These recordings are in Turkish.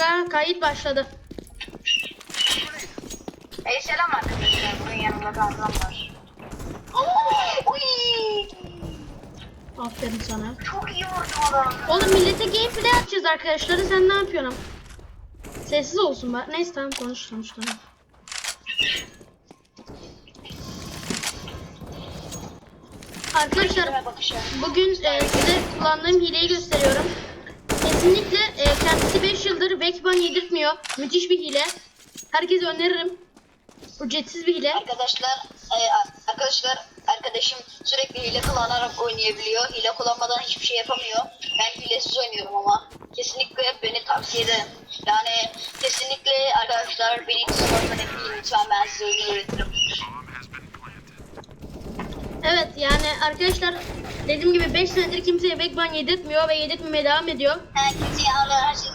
dakika kayıt başladı. Hey selam arkadaşlar. Bunun yanında adam var. Uy! Aferin sana. Çok iyi vurdu adam. Oğlum millete gameplay atacağız arkadaşları sen ne yapıyorsun? Sessiz olsun bak. Neyse tamam konuş konuş tamam. Arkadaşlar bugün e, size kullandığım hileyi gösteriyorum. Kesinlikle e, kendisi 5 yıldır Backban yedirtmiyor. Müthiş bir hile. Herkese öneririm. Ücretsiz bir hile. Arkadaşlar, e, arkadaşlar arkadaşım sürekli hile kullanarak oynayabiliyor. Hile kullanmadan hiçbir şey yapamıyor. Ben hilesiz oynuyorum ama kesinlikle beni tavsiye ederim. Yani kesinlikle arkadaşlar beni Discord'dan ekleyin lütfen ben size oyunu öğretirim. Evet yani arkadaşlar dediğim gibi 5 senedir kimseye Backban yedirtmiyor ve yedirtmemeye devam ediyor. Herkesi yağlar, her şeyi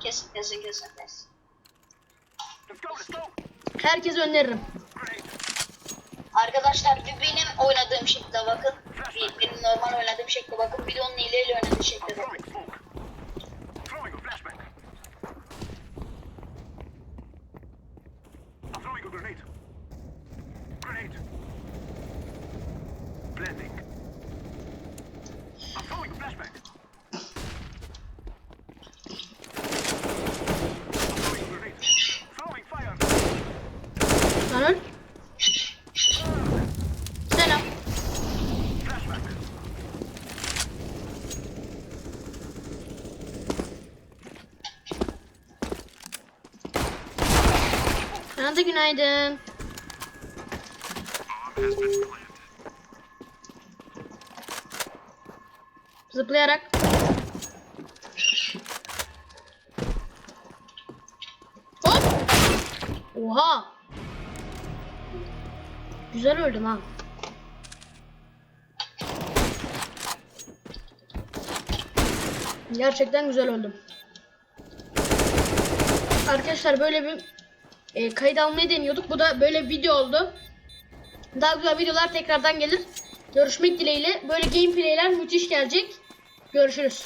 kesin kesin kesin kesin. Herkese öneririm. Arkadaşlar bir benim oynadığım şekle bakın. Bir, benim normal oynadığım şekle bakın. Bir de onun hileyle oynadığı şekle bakın. Grenade. Fire. Anıl. Selam. Flashback. Sana da günaydın. Zıplayarak. Hop. Oha. Güzel öldüm ha. Gerçekten güzel öldüm. Arkadaşlar böyle bir e, kayıt almayı deniyorduk. Bu da böyle bir video oldu. Daha güzel videolar tekrardan gelir. Görüşmek dileğiyle. Böyle gameplayler müthiş gelecek. Görüşürüz.